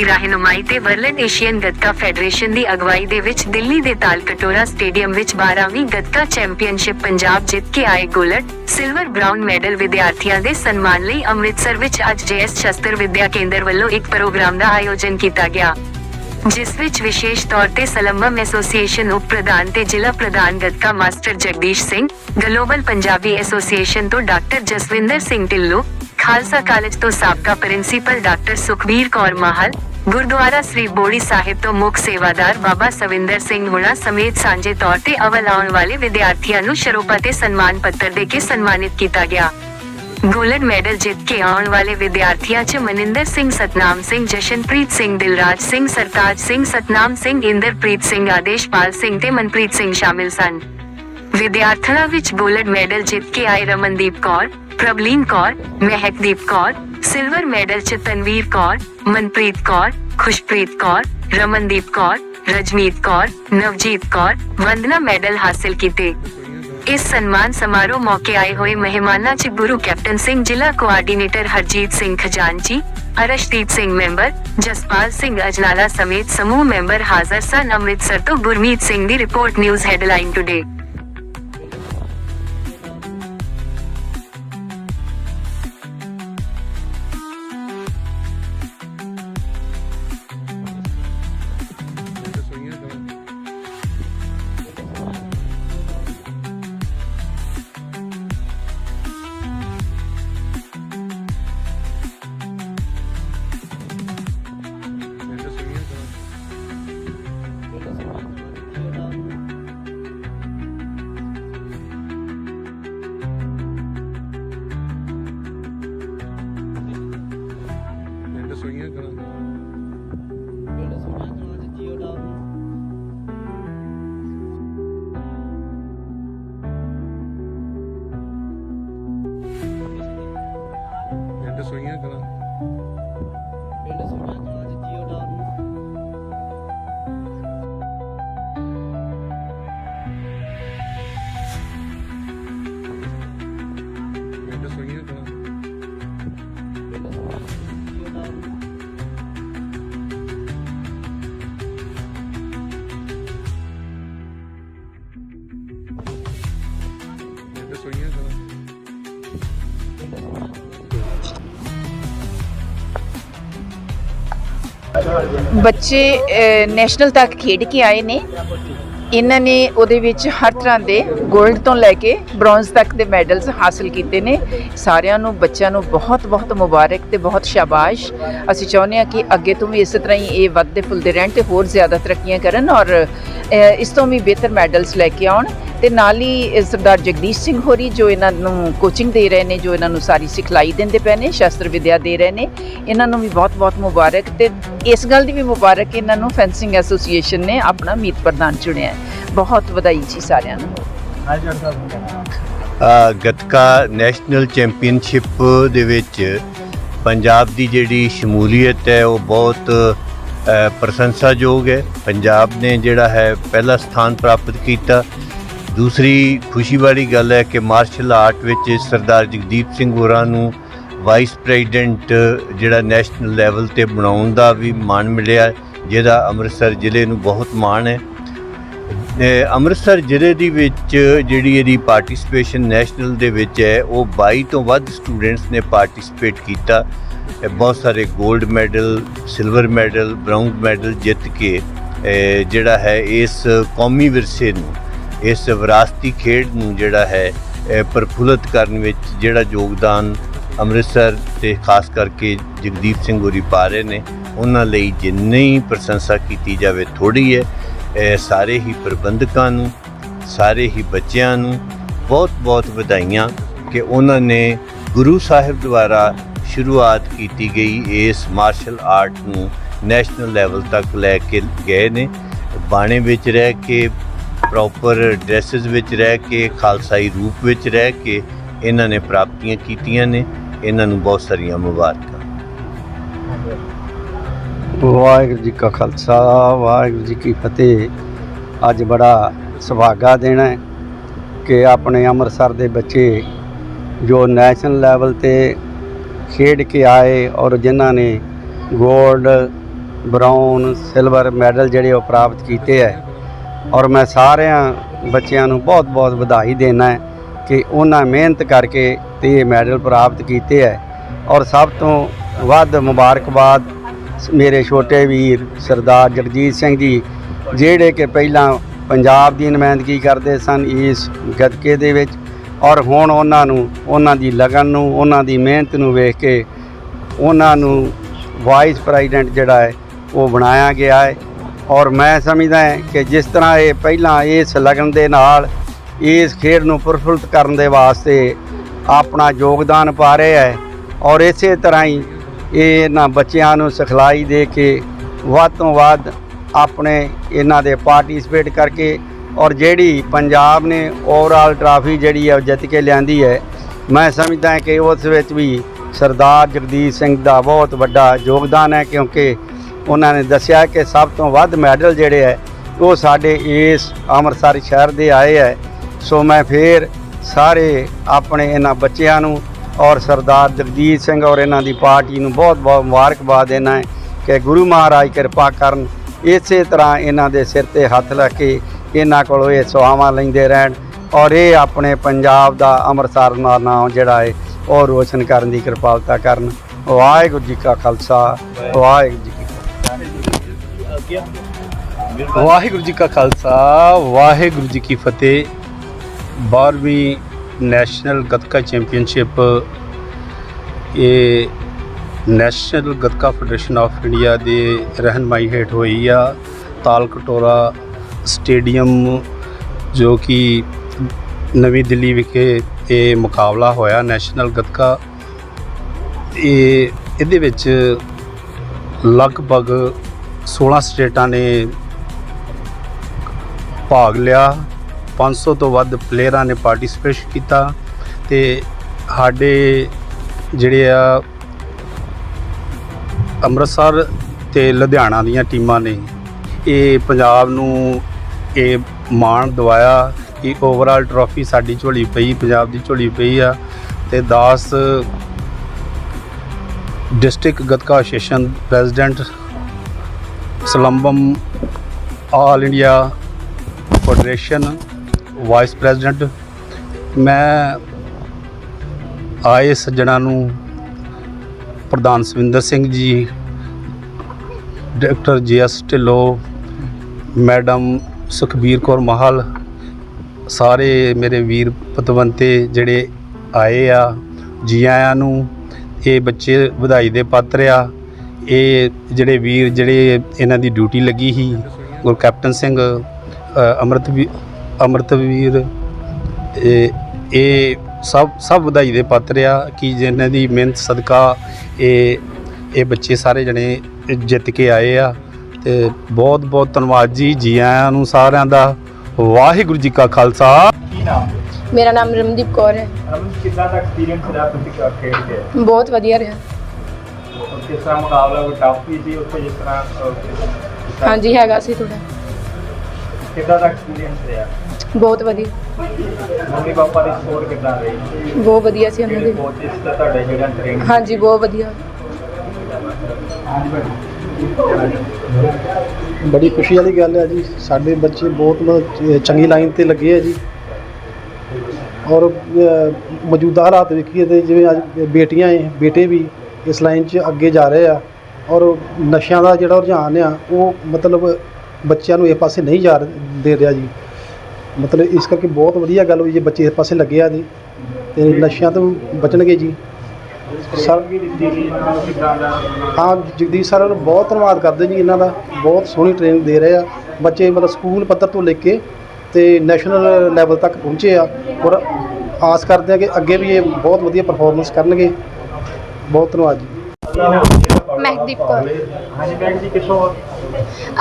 ਦੀ ਰਹਿਨੁਮਾਈ ਤੇ world Asian gatka federation ਦੀ ਅਗਵਾਈ ਦੇ ਵਿੱਚ ਦਿੱਲੀ ਦੇ ਤਾਲਕਟੋਰਾ ਸਟੇਡੀਅਮ ਵਿੱਚ 12ਵੀਂ ਗੱਤਕਾ ਚੈਂਪੀਅਨਸ਼ਿਪ ਪੰਜਾਬ ਜਿੱਤ ਕੇ ਆਏ ਗੋਲਡ, ਸਿਲਵਰ, ਬ੍ਰਾਊਨ ਮੈਡਲ ਵਿਦਿਆਰਥੀਆਂ ਦੇ ਸਨਮਾਨ ਲਈ ਅੰਮ੍ਰਿਤਸਰ ਵਿੱਚ ਅੱਜ ਜੇਐਸ ਸ਼ਸਤਰ ਵਿਦਿਆ ਕੇਂਦਰ ਵੱਲੋਂ ਇੱਕ ਪ੍ਰੋਗਰਾਮ ਦਾ ਆਯੋਜਨ ਕੀਤਾ ਗਿਆ। ਜਿਸ ਵਿੱਚ ਵਿਸ਼ੇਸ਼ ਤੌਰ ਤੇ ਸਲੰਬਮ ਐਸੋਸੀਏਸ਼ਨ ਉਪ ਪ੍ਰਧਾਨ ਤੇ ਜ਼ਿਲ੍ਹਾ ਪ੍ਰਧਾਨ gatka master Jagdish Singh, global Punjabi association ਤੋਂ ਡਾਕਟਰ ਜਸਵਿੰਦਰ ਸਿੰਘ ਢਿੱਲੋਂ, ਖਾਲਸਾ ਕਾਲਜ ਤੋਂ ਸਾਬਕਾ ਪ੍ਰਿੰਸੀਪਲ ਡਾਕਟਰ ਸੁਖਬੀਰ ਕੌਰ ਮਾਹਲ ਗੁਰਦੁਆਰਾ ਸ੍ਰੀ ਬੋੜੀ ਸਾਹਿਬ ਤੋਂ ਮੁੱਖ ਸੇਵਾਦਾਰ ਬਾਬਾ ਸਵਿੰਦਰ ਸਿੰਘ ਹੁਣਾ ਸਮੇਤ ਸਾਂਝੇ ਤੌਰ ਤੇ ਅਵਲ ਆਉਣ ਵਾਲੇ ਵਿਦਿਆਰਥੀਆਂ ਨੂੰ ਸ਼ਰੋਪਾ ਤੇ ਸਨਮਾਨ ਪੱਤਰ ਦੇ ਕੇ ਸਨਮਾਨਿਤ ਕੀਤਾ ਗਿਆ। ਗੋਲਡ ਮੈਡਲ ਜਿੱਤ ਕੇ ਆਉਣ ਵਾਲੇ ਵਿਦਿਆਰਥੀਆਂ 'ਚ ਮਨਿੰਦਰ ਸਿੰਘ, ਸਤਨਾਮ ਸਿੰਘ, ਜਸ਼ਨਪ੍ਰੀਤ ਸਿੰਘ, ਦਿਲਰਾਜ ਸਿੰਘ, ਸਰਤਾਜ ਸਿੰਘ, ਸਤਨਾਮ ਸਿੰਘ, ਇੰਦਰਪ੍ਰੀਤ ਸਿੰਘ, ਆਦੇਸ਼ਪਾਲ ਸਿੰਘ ਤੇ ਮਨਪ੍ਰੀਤ ਸਿੰਘ ਸ਼ਾਮਿਲ ਸਨ। ਵਿਦਿਆਰਥਣਾਂ ਵਿੱਚ ਗੋਲਡ ਮੈਡਲ ਜਿੱਤ ਕੇ ਆਏ ਰਮਨਦੀਪ ਕੌਰ ਪ੍ਰਬਲੀਨ ਕੌਰ ਮਹਿਕਦੀਪ ਕੌਰ ਸਿਲਵਰ ਮੈਡਲ 'ਚ ਤਨਵੀਰ ਕੌਰ ਮਨਪ੍ਰੀਤ ਕੌਰ ਖੁਸ਼ਪ੍ਰੀਤ ਕੌਰ ਰਮਨਦੀਪ ਕੌਰ ਰਜਮੀਤ ਕੌਰ ਨਵਜੀਤ ਕੌਰ ਵੰਦਨਾ ਮੈਡਲ ਹਾਸਿਲ ਕੀਤੇ ਇਸ ਸਨਮਾਨ ਸਮਾਰੋਹ ਮੌਕੇ ਆਏ ਹੋਏ ਮਹਿਮਾਨਾਂ 'ਚ ਗੁਰੂ ਕੈਪਟਨ ਸਿੰਘ ਜ਼ਿਲ੍ਹਾ ਕੋਆਰਡੀਨੇਟਰ ਹਰਜੀਤ ਸਿੰਘ ਖਜ਼ਾਨਚੀ ਅਰਸ਼ਦੀਪ ਸਿੰਘ ਮੈਂਬਰ ਜਸਪਾਲ ਸਿੰਘ ਅਜਨਾਲਾ ਸਮੇਤ ਸਮੂਹ ਮੈਂਬਰ ਹਾਜ਼ਰ ਸਨ ਅੰਮ੍ਰਿਤਸਰ ਤੋਂ ਗੁਰਮੀਤ ਸਿੰਘ ਦੀ ਰਿਪੋਰਟ ਨਿਊਜ਼ ਹੈਡਲਾਈਨ ਟੁਡੇ ਰਸੋਈਆਂ ਕਰਾਂ। ਰਸੋਈਆਂ ਬੱਚੇ ਨੈਸ਼ਨਲ ਤੱਕ ਖੇਡ ਕੇ ਆਏ ਨੇ। ਇਹਨਾਂ ਨੇ ਉਹਦੇ ਵਿੱਚ ਹਰ ਤਰ੍ਹਾਂ ਦੇ 골ਡ ਤੋਂ ਲੈ ਕੇ ਬ੍ਰੌਂਜ਼ ਤੱਕ ਦੇ ਮੈਡਲਸ ਹਾਸਲ ਕੀਤੇ ਨੇ। ਸਾਰਿਆਂ ਨੂੰ, ਬੱਚਿਆਂ ਨੂੰ ਬਹੁਤ ਬਹੁਤ ਮੁਬਾਰਕ ਤੇ ਬਹੁਤ ਸ਼ਾਬਾਸ਼। ਅਸੀਂ ਚਾਹੁੰਦੇ ਹਾਂ ਕਿ ਅੱਗੇ ਤੋਂ ਵੀ ਇਸੇ ਤਰ੍ਹਾਂ ਹੀ ਇਹ ਵੱਧਦੇ ਫੁੱਲਦੇ ਰਹਿਣ ਤੇ ਹੋਰ ਜ਼ਿਆਦਾ ਤਰੱਕੀਆਂ ਕਰਨ ਔਰ ਇਸ ਤੋਂ ਵੀ ਬਿਹਤਰ ਮੈਡਲਸ ਲੈ ਕੇ ਆਉਣ। ਤੇ ਨਾਲ ਹੀ ਸਰਦਾਰ ਜਗਦੀਸ਼ ਸਿੰਘ ਹੋਰੀ ਜੋ ਇਹਨਾਂ ਨੂੰ ਕੋਚਿੰਗ ਦੇ ਰਹੇ ਨੇ ਜੋ ਇਹਨਾਂ ਨੂੰ ਸਾਰੀ ਸਿਖਲਾਈ ਦਿੰਦੇ ਪਏ ਨੇ ਸ਼ਾਸਤਰ ਵਿਦਿਆ ਦੇ ਰਹੇ ਨੇ ਇਹਨਾਂ ਨੂੰ ਵੀ ਬਹੁਤ-ਬਹੁਤ ਮੁਬਾਰਕ ਤੇ ਇਸ ਗੱਲ ਦੀ ਵੀ ਮੁਬਾਰਕ ਇਹਨਾਂ ਨੂੰ ਫੈਂਸਿੰਗ ਐਸੋਸੀਏਸ਼ਨ ਨੇ ਆਪਣਾ ਮੀਤ ਪ੍ਰਧਾਨ ਚੁਣਿਆ ਬਹੁਤ ਵਧਾਈ ਜੀ ਸਾਰਿਆਂ ਨੂੰ। ਗੱਤਕਾ ਨੈਸ਼ਨਲ ਚੈਂਪੀਅਨਸ਼ਿਪ ਦੇ ਵਿੱਚ ਪੰਜਾਬ ਦੀ ਜਿਹੜੀ ਸ਼ਮੂਲੀਅਤ ਹੈ ਉਹ ਬਹੁਤ ਪ੍ਰਸ਼ੰਸਾਯੋਗ ਹੈ। ਪੰਜਾਬ ਨੇ ਜਿਹੜਾ ਹੈ ਪਹਿਲਾ ਸਥਾਨ ਪ੍ਰਾਪਤ ਕੀਤਾ। ਦੂਸਰੀ ਖੁਸ਼ੀ ਵਾਲੀ ਗੱਲ ਹੈ ਕਿ ਮਾਰਸ਼ਲ ਆਰਟ ਵਿੱਚ ਸਰਦਾਰ ਜਗਦੀਪ ਸਿੰਘ ਹੋਰਾਂ ਨੂੰ ਵਾਈਸ ਪ੍ਰੈਜ਼ੀਡੈਂਟ ਜਿਹੜਾ ਨੈਸ਼ਨਲ ਲੈਵਲ ਤੇ ਬਣਾਉਣ ਦਾ ਵੀ ਮਾਣ ਮਿਲਿਆ, ਜਿਹਦਾ ਅੰਮ੍ਰਿਤਸਰ ਜ਼ਿਲ੍ਹੇ ਨੂੰ ਬਹੁਤ ਮਾਣ ਹੈ। ਅੰਮ੍ਰਿਤਸਰ ਜ਼ਿਲ੍ਹੇ ਦੀ ਵਿੱਚ ਜਿਹੜੀ ਇਹਦੀ ਪਾਰਟਿਸਿਪੇਸ਼ਨ ਨੈਸ਼ਨਲ ਦੇ ਵਿੱਚ ਹੈ, ਉਹ 22 ਤੋਂ ਵੱਧ ਸਟੂਡੈਂਟਸ ਨੇ ਪਾਰਟਿਸਿਪੇਟ ਕੀਤਾ। ਬਹੁਤ ਸਾਰੇ 골ਡ medal silver medal brown medal ਜਿੱਤ ਕੇ ਜਿਹੜਾ ਹੈ ਇਸ ਕੌਮੀ ਵਿਰਸੇ ਨੂੰ। ਇਸ ਵਿਰਾਸਤੀ ਖੇਡ ਨੂੰ ਜਿਹੜਾ ਹੈ ਅ, ਪ੍ਰਫੁੱਲਤ ਕਰਨ ਵਿੱਚ ਜਿਹੜਾ ਯੋਗਦਾਨ ਅੰਮ੍ਰਿਤਸਰ ਤੇ ਖਾਸ ਕਰਕੇ ਜਗਦੀਪ ਸਿੰਘ ਹੋਰੀ ਪਾ ਰਹੇ ਨੇ ਉਹਨਾਂ ਲਈ ਜਿੰਨੀ ਪ੍ਰਸ਼ੰਸਾ ਕੀਤੀ ਜਾਵੇ ਥੋੜੀ ਹੈ ਸਾਰੇ ਹੀ ਪ੍ਰਬੰਧਕਾਂ ਨੂੰ ਸਾਰੇ ਹੀ ਬੱਚਿਆਂ ਨੂੰ ਬਹੁਤ-ਬਹੁਤ ਵਧਾਈਆਂ ਕਿ ਉਹਨਾਂ ਨੇ ਗੁਰੂ ਸਾਹਿਬ ਦੁਆਰਾ ਸ਼ੁਰੂਆਤ ਕੀਤੀ ਗਈ ਇਸ ਮਾਰਸ਼ਲ ਆਰਟ ਨੂੰ ਨੈਸ਼ਨਲ ਲੈਵਲ ਤੱਕ ਲੈ ਕੇ ਗਏ ਨੇ ਬਾਣੇ ਵਿੱਚ ਰਹਿ ਕੇ ਪ੍ਰੋਪਰ ਡਰੈਸਸ ਵਿੱਚ ਰਹਿ ਕੇ, ਖਾਲਸਾਈ ਰੂਪ ਵਿੱਚ ਰਹਿ ਕੇ ਇਹਨਾਂ ਨੇ ਪ੍ਰਾਪਤੀਆਂ ਕੀਤੀਆਂ ਨੇ। ਇਹਨਾਂ ਨੂੰ ਬਹੁਤ ਸਾਰੀਆਂ ਮੁਬਾਰਕਾਂ। ਵਾਹਿਗੁਰੂ ਜੀ ਕਾ ਖਾਲਸਾ, ਵਾਹਿਗੁਰੂ ਜੀ ਕੀ ਫਤਿਹ। ਅੱਜ ਬੜਾ ਸੁਭਾਗਾ ਦੇਣਾ ਹੈ ਕਿ ਆਪਣੇ ਅੰਮ੍ਰਿਤਸਰ ਦੇ ਬੱਚੇ ਜੋ ਨੈਸ਼ਨਲ ਲੈਵਲ ਤੇ ਖੇਡ ਕੇ ਆਏ ਔਰ ਜਿਨ੍ਹਾਂ ਨੇ ਗੋਲਡ ਬ੍ਰਾਊਨ ਸਿਲਵਰ ਮੈਡਲ ਜਿਹੜੇ ਉਹ ਪ੍ਰਾਪਤ ਕੀਤੇ ਹੈ ਔਰ ਮੈਂ ਸਾਰਿਆਂ ਬੱਚਿਆਂ ਨੂੰ ਬਹੁਤ-ਬਹੁਤ ਵਧਾਈ ਦੇਣਾ ਹੈ ਕਿ ਉਹਨਾਂ ਮਿਹਨਤ ਕਰਕੇ ਤੇ ਇਹ ਮੈਡਲ ਪ੍ਰਾਪਤ ਕੀਤੇ ਹੈ। ਔਰ ਸਭ ਤੋਂ ਵੱਧ ਮੁਬਾਰਕਬਾਦ ਮੇਰੇ ਛੋਟੇ ਵੀਰ ਸਰਦਾਰ ਜਗਜੀਤ ਸਿੰਘ ਜੀ, ਜਿਹੜੇ ਕਿ ਪਹਿਲਾਂ ਪੰਜਾਬ ਦੀ ਨੁਮਾਇੰਦਗੀ ਕਰਦੇ ਸਨ ਇਸ ਗੱਤਕੇ ਦੇ ਵਿੱਚ। ਔਰ ਹੁਣ ਉਹਨਾਂ ਨੂੰ, ਉਹਨਾਂ ਦੀ ਲਗਨ ਨੂੰ, ਉਹਨਾਂ ਦੀ ਮਿਹਨਤ ਨੂੰ ਵੇਖ ਕੇ ਉਹਨਾਂ ਨੂੰ ਵਾਈਸ ਪ੍ਰੈਜ਼ੀਡੈਂਟ ਜਿਹੜਾ ਹੈ, ਉਹ ਬਣਾਇਆ ਗਿਆ ਹੈ। ਔਰ ਮੈਂ ਸਮਝਦਾ ਕਿ ਜਿਸ ਤਰ੍ਹਾਂ ਇਹ ਪਹਿਲਾਂ ਇਸ ਲਗਨ ਦੇ ਨਾਲ ਇਸ ਖੇਡ ਨੂੰ ਪ੍ਰਫੁੱਲਤ ਕਰਨ ਦੇ ਵਾਸਤੇ ਆਪਣਾ ਯੋਗਦਾਨ ਪਾ ਰਿਹਾ ਹੈ ਔਰ ਇਸੇ ਤਰ੍ਹਾਂ ਹੀ ਇਹ ਇਹਨਾਂ ਬੱਚਿਆਂ ਨੂੰ ਸਿਖਲਾਈ ਦੇ ਕੇ ਵੱਧ ਤੋਂ ਵੱਧ ਆਪਣੇ ਇਹਨਾਂ ਦੇ ਪਾਰਟਿਸਿਪੇਟ ਕਰਕੇ ਔਰ ਜਿਹੜੀ ਪੰਜਾਬ ਨੇ ਓਵਰਆਲ ਟਰਾਫੀ ਜਿਹੜੀ ਹੈ ਉਹ ਜਿੱਤ ਕੇ ਲਿਆਂਦੀ ਹੈ, ਮੈਂ ਸਮਝਦਾ ਕਿ ਉਸ ਵਿੱਚ ਵੀ ਸਰਦਾਰ ਜਗਦੀਸ਼ ਸਿੰਘ ਦਾ ਬਹੁਤ ਵੱਡਾ ਯੋਗਦਾਨ ਹੈ ਕਿਉਂਕਿ ਉਹਨਾਂ ਨੇ ਦੱਸਿਆ ਕਿ ਸਭ ਤੋਂ ਵੱਧ ਮੈਡਲ ਜਿਹੜੇ ਹੈ, ਉਹ ਸਾਡੇ ਇਸ ਅੰਮ੍ਰਿਤਸਰ ਸ਼ਹਿਰ ਦੇ ਆਏ ਹੈ। ਸੋ ਮੈਂ ਫੇਰ ਸਾਰੇ ਆਪਣੇ ਇਹਨਾਂ ਬੱਚਿਆਂ ਨੂੰ ਔਰ ਸਰਦਾਰ ਜਗਦੀਸ਼ ਸਿੰਘ ਔਰ ਇਹਨਾਂ ਦੀ ਪਾਰਟੀ ਨੂੰ ਬਹੁਤ ਬਹੁਤ ਮੁਬਾਰਕਬਾਦ ਦੇਣਾ ਹੈ ਕਿ ਗੁਰੂ ਮਹਾਰਾਜ ਕਿਰਪਾ ਕਰਨ ਇਸੇ ਤਰ੍ਹਾਂ ਇਹਨਾਂ ਦੇ ਸਿਰ ਤੇ ਹੱਥ ਰੱਖ ਕੇ ਇਹਨਾਂ ਕੋਲੋਂ ਇਹ ਸਵਾਵਾਂ ਲੈਂਦੇ ਰਹਿਣ ਔਰ ਇਹ ਆਪਣੇ ਪੰਜਾਬ ਦਾ ਅੰਮ੍ਰਿਤਸਰ ਦਾ ਨਾਮ ਜਿਹੜਾ ਹੈ, ਉਹ ਰੋਸ਼ਨ ਕਰਨ ਦੀ ਕਿਰਪਾਲਤਾ ਕਰਨ। ਵਾਹਿਗੁਰੂ ਜੀ ਕਾ ਖਾਲਸਾ, ਵਾਹਿਗੁਰੂ ਜੀ ਕੀ ਵਾਹਿਗੁਰੂ ਜੀ ਕਾ ਖਾਲਸਾ, ਵਾਹਿਗੁਰੂ ਜੀ ਕੀ ਫਤਿਹ। 12ਵੀਂ ਨੈਸ਼ਨਲ ਗੱਤਕਾ ਚੈਂਪੀਅਨਸ਼ਿਪ, ਇਹ national gatka federation of India ਦੇ ਰਹਿਨਮਾਈ ਹੇਠ ਹੋਈ ਆ। ਤਾਲਕਟੋਰਾ ਸਟੇਡੀਅਮ, ਜੋ ਕਿ ਨਵੀਂ ਦਿੱਲੀ ਵਿਖੇ ਇਹ ਮੁਕਾਬਲਾ ਹੋਇਆ, ਨੈਸ਼ਨਲ ਗੱਤਕਾ। ਇਹ, ਇਹਦੇ ਵਿੱਚ ਲਗਭਗ 16 ਸਟੇਟਾਂ ਨੇ ਭਾਗ ਲਿਆ। 500 ਤੋਂ ਵੱਧ ਪਲੇਅਰਾਂ ਨੇ ਪਾਰਟਿਸਿਪੇਟ ਕੀਤਾ ਤੇ ਸਾਡੇ ਜਿਹੜੇ ਆ ਅੰਮ੍ਰਿਤਸਰ ਤੇ ਲੁਧਿਆਣਾ ਦੀਆਂ ਟੀਮਾਂ ਨੇ, ਇਹ ਪੰਜਾਬ ਨੂੰ ਇਹ ਮਾਣ ਦਵਾਇਆ ਕਿ ਓਵਰਆਲ ਟਰੋਫੀ ਸਾਡੀ ਝੋਲੀ ਪਈ, ਪੰਜਾਬ ਦੀ ਝੋਲੀ ਪਈ ਆ ਤੇ 10 district Gatka association president Silambam all India federation vice president. ਮੈਂ ਆਏ ਸੱਜਣਾ ਨੂੰ ਪ੍ਰਧਾਨ Savinder Singh ji, doctor G S Dhillon, madam Sukhbir Kaur Mahal, ਸਾਰੇ ਮੇਰੇ ਵੀਰ ਪਤਵੰਤੇ ਜਿਹੜੇ ਆਏ ਆ, ਜੀ ਆਇਆਂ ਨੂੰ, ਇਹ ਬੱਚੇ ਵਧਾਈ ਦੇ ਪਾਤਰ ਆ। ਇਹ ਜਿਹੜੇ ਵੀਰ ਜਿਹੜੇ ਇਹਨਾਂ ਦੀ ਡਿਊਟੀ ਲੱਗੀ ਸੀ ਗੁਰ ਕੈਪਟਨ ਸਿੰਘ ਅੰਮ੍ਰਿਤ ਵੀ ਅੰਮ੍ਰਿਤਵੀਰ ਇਹ ਇਹ ਸਭ ਸਭ ਵਧਾਈ ਦੇ ਪਾਤਰ ਆ ਕਿ ਜਿਨ੍ਹਾਂ ਦੀ ਮਿਹਨਤ ਸਦਕਾ ਇਹ ਇਹ ਬੱਚੇ ਸਾਰੇ ਜਣੇ ਜਿੱਤ ਕੇ ਆਏ ਆ। ਤੇ ਬਹੁਤ ਬਹੁਤ ਧੰਨਵਾਦ ਜੀ ਜੀ ਆਇਆਂ ਨੂੰ ਸਾਰਿਆਂ ਦਾ। ਵਾਹਿਗੁਰੂ ਜੀ ਕਾ ਖਾਲਸਾ। ਮੇਰਾ ਨਾਮ ਰਮਨਦੀਪ ਕੌਰ ਹੈ। ਰਮਨ ਕਿੱਦਾਂ ਦਾ ਐਕਸਪੀਰੀਅੰਸ ਰਿਹਾ ਤੁਸੀਂ ਕ- ਖੇਡ ਕੇ? ਬਹੁਤ ਵਧੀਆ ਰਿਹਾ। ਕਿਸ ਤਰ੍ਹਾਂ ਮੁਕਾਬਲਾ ਕੋਈ ਟਫ ਵੀ ਸੀ ਉੱਥੇ ਜਿਸ ਤਰ੍ਹਾਂ ਅਹ, ਕਿਸ ਤਰ੍ਹਾਂ- ਹਾਂਜੀ ਹੈਗਾ ਸੀ ਥੋੜਾ ਕਿੱਦਾਂ ਦਾ ਐਕਸਪੀਰੀਅੰਸ ਰਿਹਾ? ਬਹੁਤ ਵਧੀਆ। ਮੰਮੀ ਪਾਪਾ ਦੀ ਸਪੋਰਟ ਕਿੱਦਾਂ ਰਹੀ? ਬਹੁਤ ਵਧੀਆ ਸੀ ਉਹਨਾਂ ਜਿਹੜੇ ਦੀ। ਕੋਚਿਸ ਤੇ ਤੁਹਾਡੇ ਜਿਹੜਾ ਟ੍ਰੇਨਿੰਗ ਹਾਂਜੀ ਬਹੁਤ ਵਧੀਆ। ਬੜੀ ਖੁਸ਼ੀ ਵਾਲੀ ਗੱਲ ਹੈ ਜੀ। ਸਾਡੇ ਬੱਚੇ ਬਹੁਤ ਮਤਲਬ ਚੰਗੀ ਲਾਈਨ ਤੇ ਲੱਗੇ ਆ ਜੀ। ਔਰ ਅ, ਮੌਜੂਦਾ ਹਾਲਾਤ ਵੇਖੀਏ ਤੇ ਜਿਵੇਂ ਅੱਜ ਬੇਟੀਆਂ ਹੈ ਬੇਟੇ ਵੀ ਇਸ ਲਾਈਨ 'ਚ ਅੱਗੇ ਜਾ ਰਹੇ ਆ ਔਰ ਨਸ਼ਿਆਂ ਦਾ ਜਿਹੜਾ ਰੁਝਾਨ ਆ, ਉਹ ਮਤਲਬ ਬੱਚਿਆਂ ਨੂੰ ਇਹ ਪਾਸੇ ਨਹੀਂ ਜਾ ਦੇ ਰਿਹਾ ਜੀ। ਮਤਲਬ ਇਸ ਕਰਕੇ ਬਹੁਤ ਵਧੀਆ ਗੱਲ ਹੋਈ ਜੇ ਬੱਚੇ ਇਸ ਪਾਸੇ ਲੱਗੇ ਆ ਜੀ। ਤੇ ਨਸ਼ਿਆਂ ਤੋਂ ਬਚਣਗੇ ਜੀ। ਸਰ ਹਾਂ, ਜਗਦੀਸ਼ ਸਰ ਨੂੰ ਬਹੁਤ ਧੰਨਵਾਦ ਕਰਦੇ ਜੀ ਇਹਨਾਂ ਦਾ। ਬਹੁਤ ਸੋਹਣੀ ਟ੍ਰੇਨਿੰਗ ਦੇ ਰਹੇ ਆ। ਬੱਚੇ ਮਤਲਬ ਸਕੂਲ ਪੱਧਰ ਤੋਂ ਲੈ ਕੇ ਤੇ ਨੈਸ਼ਨਲ ਲੈਵਲ ਤੱਕ ਪਹੁੰਚੇ ਆ। ਔਰ ਆਸ ਕਰਦੇ ਆ ਕਿ ਅੱਗੇ ਵੀ ਇਹ ਬਹੁਤ ਵਧੀਆ ਪਰਫਾਰਮੈਂਸ ਕਰਨਗੇ। ਬਹੁਤ ਧੰਨਵਾਦ ਜੀ। ਮਹਿਕਦੀਪ ਕੌਰ। ਹਾਂਜੀ ਬੈਂਕ ਜੀ ਕਿੱਥੋਂ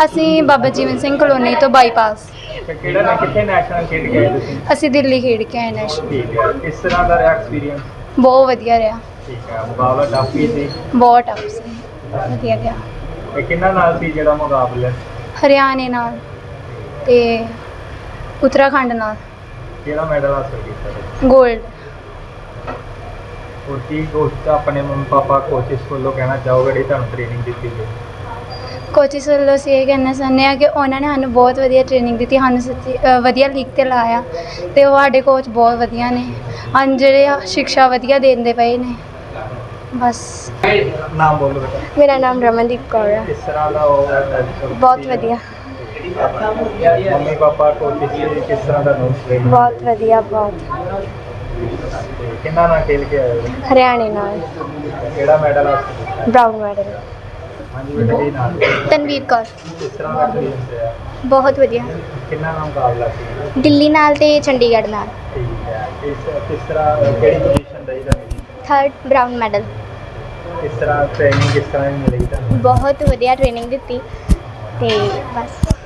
ਅਸੀਂ ਬਾਬਾ ਜੀਵਨ ਸਿੰਘ ਕਲੋਨੀ ਤੋਂ ਬਾਈਪਾਸ ਤੇ ਕਿਹੜਾ ਨਾ ਕਿੱਥੇ ਨੈਸ਼ਨਲ ਖੇਡ ਗਏ ਤੁਸੀਂ? ਅਸੀਂ ਦਿੱਲੀ ਖੇਡ ਕੇ ਆਏ ਨੈਸ਼ਨਲ ਠੀਕ ਹੈ ਕਿਸ ਤਰ੍ਹਾਂ ਦਾ ਰਿਹਾ ਐਕਸਪੀਰੀਅੰਸ ਬਹੁਤ ਵਧੀਆ ਰਿਹਾ। ਠੀਕ ਹੈ ਮੁਕਾਬਲਾ ਟਫ ਵੀ ਸੀ? ਬਹੁਤ ਟਫ ਸੀ। ਵਧੀਆ ਗਿਆ ਤੇ ਕਿੰਨਾ ਨਾਲ ਸੀ ਜਿਹੜਾ ਮੁਕਾਬਲਾ? ਹਰਿਆਣੇ ਨਾਲ ਤੇ ਉੱਤਰਾਖੰਡ ਨਾਲ। ਕਿਹੜਾ ਮੈਡਲ ਹਾਸਲ ਕੀਤਾ? ਤੁਸੀਂ? 골ਡ ਕੀ ਕੋਚ ਆਪਣੇ ਮੰਮੀ ਪਾਪਾ ਕੋਚਿਸ ਵੱਲੋਂ ਕਹਿਣਾ ਚਾਹੋਗੇ ਜਿਹੜੀ ਤੁਹਾਨੂੰ ਟ੍ਰੇਨਿੰਗ ਦਿੱਤੀ ਗਈ? ਕੋਚਿਸ ਵੱਲੋਂ ਅਸੀਂ ਇਹ ਕਹਿਣਾ ਚਾਹੁੰਦੇ ਹਾਂ ਕਿ ਉਹਨਾਂ ਨੇ ਸਾਨੂੰ ਬਹੁਤ ਵਧੀਆ ਟ੍ਰੇਨਿੰਗ ਦਿੱਤੀ ਸਾਨੂੰ ਸੱਚੀ ਅ, ਵਧੀਆ ਲੀਗ ਤੇ ਲਾਇਆ ਤੇ ਉਹ ਸਾਡੇ ਕੋਚ ਬਹੁਤ ਵਧੀਆ ਨੇ। ਹਨ ਜਿਹੜੇ ਆ ਸਿੱਖਿਆ ਵਧੀਆ ਦਿੰਦੇ ਪਏ ਨੇ। ਬਸ। ਨਾਮ ਬੋਲੋ ਬੇਟਾ। ਮੇਰਾ ਨਾਮ ਰਮਨਦੀਪ ਕੌਰ ਹੈ ਕਿਸ ਤਰ੍ਹਾਂ ਦਾ ਉਹ ਬਹੁਤ ਵਧੀਆ? ਮੰਮੀ ਪਾਪਾ ਕੋਚਿਸ ਕਿਸ ਤਰ੍ਹਾਂ ਦਾ ਨੋਟ ਬਹੁਤ ਵਧੀਆ ਬਹੁਤ। ਕਿੰਨਾ ਨਾਲ ਖੇਲ ਕੇ ਆਏ ਹੋ? ਹਰਿਆਣੇ ਨਾਲ। ਕਿਹੜਾ ਮੈਡਲ ਆ? Brown medal. ਹਾਂਜੀ ਬੇਟਾ ਕੀ ਨਾਮ ਤਨਵੀਰ ਕੌਰ। ਕਿਸ ਤਰ੍ਹਾਂ ਦਾ ਐਕਸਪੀਰੀਅੰਸ ਰਿਹਾ ਬਹੁਤ ਵਧੀਆ। ਕਿੰਨਾ ਨਾਮ ਮੁਕਾਬਲਾ ਸੀ? ਦਿੱਲੀ ਨਾਲ ਤੇ ਚੰਡੀਗੜ੍ਹ ਨਾਲ। ਠੀਕ ਹੈ। ਕਿਸ ਕਿਸ ਤਰ੍ਹਾਂ ਕਿਹੜੀ ਪੋਜੀਸ਼ਨ ਰਹੀ ਤੁਹਾਨੂੰ? ਥਰਡ ਬ੍ਰਾਊਨ ਮੈਡਲ ਕਿਸ ਤਰ੍ਹਾਂ ਟ੍ਰੇਨਿੰਗ ਕਿਸ ਤਰ੍ਹਾਂ ਦੀ ਮਿਲੀ ਤੁਹਾਨੂੰ? ਬਹੁਤ ਵਧੀਆ ਟ੍ਰੇਨਿੰਗ ਦਿੱਤੀ। ਤੇ ਬਸ।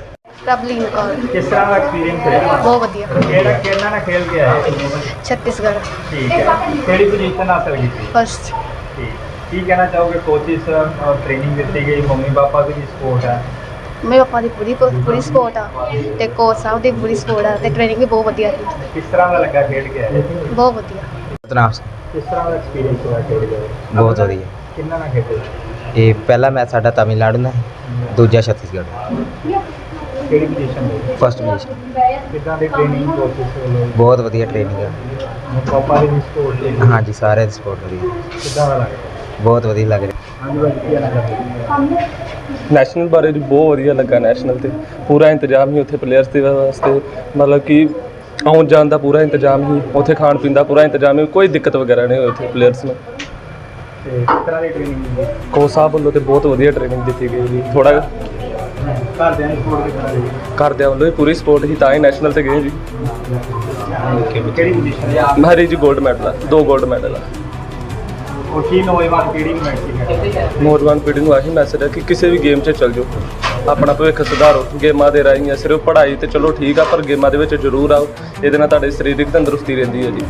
ਪ੍ਰਬਲੀਨ ਕੌਰ। ਕਿਸ ਤਰ੍ਹਾਂ ਦਾ ਐਕਸਪੀਰੀਅੰਸ ਰਿਹਾ? ਬਹੁਤ ਵਧੀਆ। ਕਿਹੜਾ ਕਿਹਨਾਂ ਨਾਲ ਖੇਲ ਕੇ ਆਏ? ਛੱਤੀਸਗੜ੍ਹ। ਠੀਕ ਹੈ। ਕਿਹੜੀ ਪੋਜੀਸ਼ਨ ਹਾਸਲ ਕੀਤੀ? ਫਸਟ ਠੀਕ। ਕੀ ਕਹਿਣਾ ਚਾਹੋਗੇ ਕੋਚਿਸ ਟ੍ਰੇਨਿੰਗ ਦਿੱਤੀ ਗਈ? ਮੰਮੀ ਪਾਪਾ ਦੀ ਵੀ ਸਪੋਰਟ ਹੈ। ਮੇਰੇ ਪਾਪਾ ਦੀ ਪੂਰੀ ਪੂਰੀ ਸਪੋਰਟ ਆ। ਤੇ ਕੋਚ ਸਾਹਿਬ ਦੀ ਪੂਰੀ ਸਪੋਰਟ ਆ ਤੇ ਟ੍ਰੇਨਿੰਗ ਵੀ ਬਹੁਤ ਵਧੀਆ ਸੀ ਕਿਸ ਤਰ੍ਹਾਂ ਦਾ ਲੱਗਾ ਖੇਡ ਕੇ ਆਏ? ਬਹੁਤ ਵਧੀਆ। ਸਤਨਾਮ ਸਿੰਘ ਕਿਸ ਤਰ੍ਹਾਂ ਦਾ ਐਕਸਪੀਰੀਅੰਸ ਹੋਇਆ ਖੇਡ ਕੇ ਆਏ? ਬਹੁਤ ਵਧੀਆ। ਕਿੰਨਾ ਨਾਲ ਖੇਡੇ? ਇਹ ਪਹਿਲਾ ਮੈਚ ਸਾਡਾ ਤਮਿਲਨਾਡੂ ਨਾਲ ਦੂਜਾ ਛੱਤੀਸਗੜ੍ਹ ਕਿਹੜੀ ਪੋਜੀਸ਼ਨ ਦੇ? ਫਸਟ ਪੋਜੀਸ਼ਨ ਕਿੱਦਾਂ ਦੀ ਟ੍ਰੇਨਿੰਗ ਵੱਲੋਂ? ਬਹੁਤ ਵਧੀਆ ਟ੍ਰੇਨਿੰਗ ਹੈ ਪਾਪਾ ਦੀ ਸਪੋਰਟ ਦੇ ਹਾਂਜੀ ਸਾਰੇ ਸਪੋਰਟ ਵਧੀਆ। ਕਿੱਦਾਂ ਦਾ ਲੱਗਦਾ ਬਹੁਤ ਵਧੀਆ ਲੱਗ ਰਿਹਾ। ਹਾਂਜੀ ਬਾਜੀ ਕੀ ਕਹਿਣਾ ਚਾਹੋਗੇ ਨੈਸ਼ਨਲ ਬਾਰੇ ਵੀ ਬਹੁਤ ਵਧੀਆ ਲੱਗਾ ਨੈਸ਼ਨਲ ਤੇ। ਪੂਰਾ ਇੰਤਜ਼ਾਮ ਹੀ ਉੱਥੇ ਪਲੇਅਰਸ ਦੇ ਵਾਸਤੇ। ਮਤਲਬ ਕਿ ਆਉਣ ਜਾਣ ਦਾ ਪੂਰਾ ਇੰਤਜ਼ਾਮ ਹੀ ਉੱਥੇ ਖਾਣ ਪੀਣ ਦਾ ਪੂਰਾ ਇੰਤਜ਼ਾਮ ਹੀ ਕੋਈ ਦਿੱਕਤ ਵਗੈਰਾ ਨਹੀਂ ਹੋਈ ਉੱਥੇ ਪਲੇਅਰਸ ਨੂੰ। ਤੇ ਕਿਸ ਤਰ੍ਹਾਂ ਦੀ ਟ੍ਰੇਨਿੰਗ ਮਿਲੀ ਕੋਚ ਸਾਹਿਬ ਵੱਲੋਂ ਤੇ ਬਹੁਤ ਵਧੀਆ ਟ੍ਰੇਨਿੰਗ ਦਿੱਤੀ ਗਈ ਜੀ। ਥੋੜਾ ਘਰਦਿਆਂ ਦੀ ਸਪੋਰਟ ਘਰਦਿਆਂ ਵੱਲੋਂ ਵੀ ਪੂਰੀ ਸਪੋਰਟ ਸੀ ਤਾਂ ਹੀ ਨੈਸ਼ਨਲ ਤੇ ਗਏ ਜੀ। ਕਿਹੜੀ ਪੋਜੀਸ਼ਨ ਜੀ 골ਡ ਮੈਡਲ ਆ ਦੋ 골ਡ ਮੈਡਲ ਆ। ਉਹ ਕੀ ਨੌਜਵਾਨ ਪੀੜ੍ਹੀ ਨੂੰ ਮੈਸੇਜ ਹੈ? ਨੌਜਵਾਨ ਪੀੜ੍ਹੀ ਨੂੰ ਆਹੀ ਮੈਸੇਜ ਹੈ ਕਿ ਕਿਸੇ ਵੀ ਗੇਮ 'ਚ ਚੱਲ ਜਾਓ। ਆਪਣਾ ਭਵਿੱਖ ਸੁਧਾਰੋ ਗੇਮਾਂ ਦੇ ਰਾਹੀਂ ਆ ਸਿਰਫ ਪੜ੍ਹਾਈ ਤੇ ਚਲੋ ਠੀਕ ਆ ਪਰ ਗੇਮਾਂ ਦੇ ਵਿੱਚ ਜ਼ਰੂਰ ਆਓ। ਇਹਦੇ ਨਾਲ ਤੁਹਾਡੀ ਸਰੀਰਕ ਤੰਦਰੁਸਤੀ ਰਹਿੰਦੀ ਹੈ ਜੀ।